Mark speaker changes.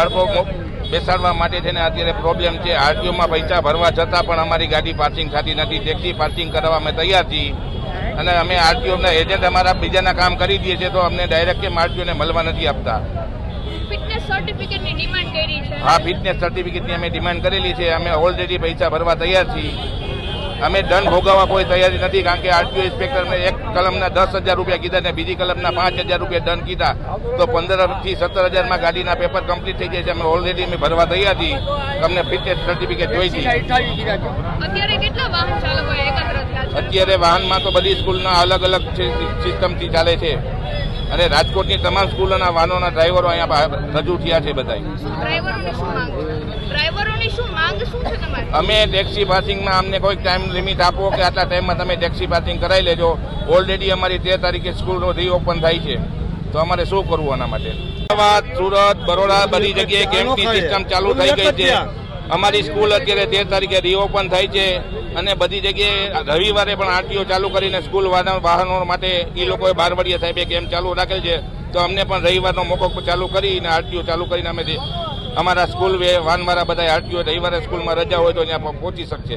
Speaker 1: બાળકો બેસાડવા માટે છે ને અત્યારે પ્રોબ્લેમ છે. આરટીઓમાં પૈસા ભરવા છતાં પણ અમારી ગાડી પાર્કિંગ થતી નથી. ટેક્સી પાર્કિંગ કરવા અમે તૈયાર છીએ. અને અમે આરટીઓના એજન્ટ અમારા બીજાના કામ કરી દઈએ છીએ તો અમને ડાયરેક્ટ કેમ આરટીઓને મળવા નથી આપતા. હા ફિટનેસ સર્ટિફિકેટની અમે ડિમાન્ડ કરેલી છે. અમે ઓલરેડી પૈસા ભરવા તૈયાર છીએ. અમે દંડ ભોગવવા કોઈ તૈયારી નથી કારણ કે આરટીઓ ઇન્સ્પેક્ટરને એક કલમના દસ હજાર રૂપિયા કીધા ને બીજી કલમના પાંચ હજાર રૂપિયા દંડ કીધા. તો પંદરથી સત્તર હજારમાં ગાડીના પેપર કમ્પ્લીટ થઈ જાય છે. અમે ઓલરેડી અમે ભરવા તૈયાર છીએ. તમને ફિટનેસ સર્ટિફિકેટ જોઈ છે?
Speaker 2: અત્યારે
Speaker 1: વાહનમાં તો બધી સ્કૂલના અલગ અલગ સિસ્ટમથી ચાલે છે. અને રાજકોટની તમામ સ્કૂલોના વાહનોના ડ્રાઈવરો અહીંયા રજૂ થયા છે બધા
Speaker 2: ડ્રાઈવરોની શું માંગ શું છે તમારી?
Speaker 1: અમે ટેક્સી પાસિંગમાં અમને કોઈ ટાઈમ લિમિટ આપો કે આટલા ટાઈમમાં તમે ટેક્સી પાસિંગ કરાવી લેજો. ઓલરેડી અમારી તેર તારીખે સ્કૂલનો રીઓપન થાય છે. તો અમારે શું કરવું આના માટે? અમદાવાદ સુરત બરોડા બધી જગ્યાએ કેમ્પની સિસ્ટમ ચાલુ થઈ ગઈ છે. અમારી સ્કૂલ અત્યારે તેર તારીખે રીઓપન થાય છે અને બધી જગ્યાએ રવિવારે પણ આરટીઓ ચાલુ કરીને સ્કૂલ વાહનો વાહનો માટે એ લોકોએ બારવાડીયા સાહેબે કેમ્પ ચાલુ રાખેલ છે? તો અમને પણ રવિવારનો મોકો ચાલુ કરીને આરટીઓ ચાલુ કરીને અમે અમારા સ્કૂલ વાનવાળા બધા આરટીઓ રવિવારે સ્કૂલમાં રજા હોય તો ત્યાં પહોંચી શકશે.